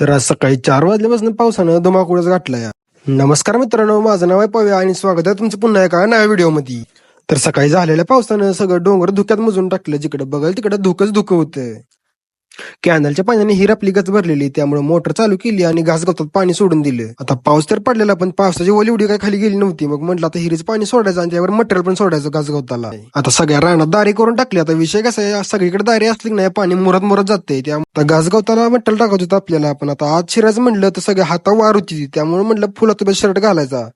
तर आज सकाळी चार वाजल्यापासून पावसानं धुमाकूळच गाठलाय नमस्कार मित्रांनो माझं नाव आहे पव्या आणि स्वागत आहे तुमचं पुन्हा एका नव्या व्हिडिओमध्ये. तर सकाळी झालेल्या पावसानं सगळं डोंगर धुक्यात मजून टाकलं. जिकडे बघाल तिकडे धुकच धुकं होतं कॅनलच्या पाण्याने ही आपली गच भरलेली त्यामुळे मोटर चालू केली आणि घास गवतात पाणी सोडून दिलं. आता पाऊस तर पडलेला पण पावसाची ओली उडी काय खाली गेली नव्हती. मग म्हटलं आता हिरीच पाणी सोडायचं आणि त्यावर मटेरियल पण सोडायचं घास गवताला आता सगळ्या रानात दारी करून टाकली. आता विषय कसा आहे सगळीकडे दारी असली की नाही पाणी मुरत मुरत जाते त्या घास गवताला मटेरियल टाकायचं होतं आपल्याला. पण आता आज शिरायचं म्हणलं तर सगळ्या हाता वार होती. त्यामुळे म्हटलं फुलाचा शर्ट घालायचा.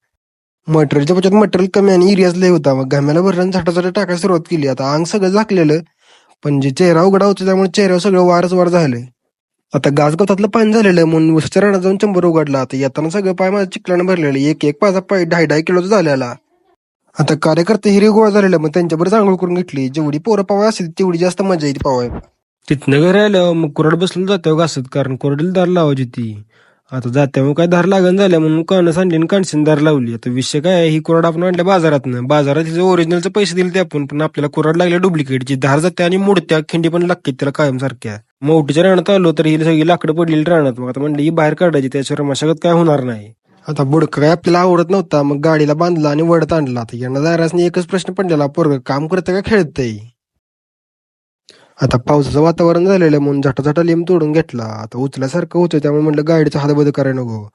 मटेरियलच्या पक्षात मटेरियल कमी आणि इरियाज लय होता. मग घाम्याला भरल्यानं झाटा झाटा टाकायला सुरुवात केली. आता अंग सगळं झाकलेलं. पण जे चेहरा उघडा होता त्यामुळे चेहऱ्यावर सगळं वारच वार झालंय. आता गाजगवतातलं पाणी झालेलं म्हणून उसाच्या जाऊन चंबर उघडला. आता येताना सगळं पाय माझ्या चिखलानं भरलेलं एक एक पाचा पाय ढाई ढाई किलोचा झालेला. आता कार्यकर्ते हिरी गोळा झालेलं मग त्यांच्याबरोबर चांगलं करून घेतली. जेवढी पोरं पावा असेल तेवढी जास्त मजा येते पावाय तिथनं घरी आलं मग कुरड बसलं जातं हो घासत कारण कोरडीला दार लावायची ती आता जात्यामुळे काय धार लागण झाल्या म्हणून कानस आणली आणि कानशीन दार लावली. आता विषय काय आहे, ही कुराड आपण आणल्या बाजारातनं. बाजारात तिचं ओरिजिनलचे पैसे दिले ते आपण पण आपल्याला कुराड लागल्या डुप्लिकेटची धार जाते आणि मोडत्या खिंडी पण लागते त्याला कायम सारख्या मोठीच्या रानात आलो तर ही सगळी लाकडं पडलेली रानात. मग आता म्हणलं ही बाहेर काढायची त्याच्यावर मशागत काय होणार नाही. आता बुडका काय आपल्याला आवडत नव्हता मग गाडीला बांधला आणि वडत आणला. आता यांना दारासने एकच प्रश्न पडलेला पोरग काम करतं का खेळतंय? आता पावसाचं वातावरण झालेलं म्हणून झटा झटा लिंब तोडून घेतला. आता उचल्यासारखं होतं त्यामुळे म्हटलं गाडीचा हात करायला नको.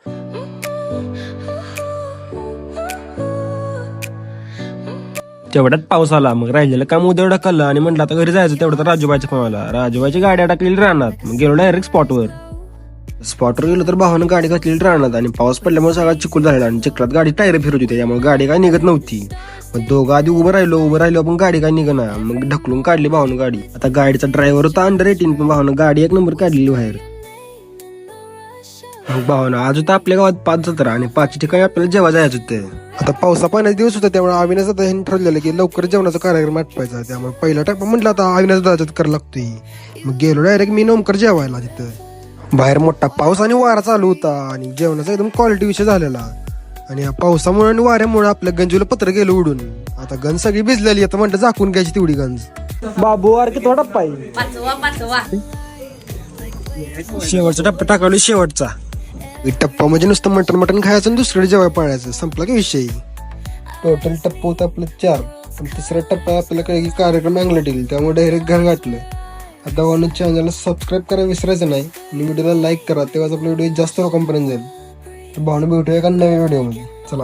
तेवढ्यात पाऊस आला मग राहिलेलं काम उद्या ढकललं आणि म्हटलं आता घरी जायचं तेवढं तर राजूबाईच्या कामाला राजूबाईची गाडी अडकलेली राहणार मग गेलो डायरेक्ट स्पॉटवर स्पॉटवर गेलो तर भावानं गाडी घातलेली राहणार आणि पाऊस पडल्यामुळे सगळा चिकूल झालेला आणि चिखलात गाडी टायर फिरत होती त्यामुळे गाडी काय निघत नव्हती. दोघं आधी उभं राहिलो उभं राहिलो पण गाडी काय निघना. मग ढकलून काढली भावानं गाडी. आता गाडीचा ड्रायव्हर होता अंडर एटीन पण भावानं गाडी एक नंबर काढलेली बाहेर. मग भावानं आज होता आपल्या गावात पाच जत्रा आणि पाच ठिकाणी आपल्याला जेव्हा जायचं होतं आता पावसा पाण्याचा दिवस होता त्यामुळे अविनाश दादा यांनी ठरलेलं की लवकर जेवणाचा कार्यक्रम आटपायचा. त्यामुळे पहिला टाक म्हटलं आता अविनाश दादाच करायला लागतोय. मग गेलो डायरेक्ट मी नोमकर जेवायला तिथं. बाहेर मोठा पाऊस आणि वारा चालू होता आणि जेवणाचा एकदम क्वालिटी विषय झालेला. आणि या पावसामुळे आणि वाऱ्यामुळे आपल्या गंजूला पत्र गेलं उडून. आता गंज सगळी भिजलेली आता म्हणलं झाकून घ्यायची तेवढी गंज. बाबू अरे की थोडा पाचवा पाचवा. शेवटचा टप्पा टाकावला शेवटचा. एक टप्पा म्हणजे नुसतं मटन मटन खायचं आणि दुसरीकडे जेवाय पाळायचं. संपला की विषय. टोटल टप्पा होता आपलं चार पण तिसरा टप्पा आपल्याला काही की कार्यक्रम अंगला दिली त्यामुळे डायरेक्ट घर गाठलं. आता वाहन चॅनलला सबस्क्राईब करा विसरायचं नाही आणि व्हिडिओला लाईक करा तेव्हाच आपला व्हिडिओ जास्त लोकांपर्यंत जाईल. भावना भेटूया का नवीन व्हिडिओमध्ये चला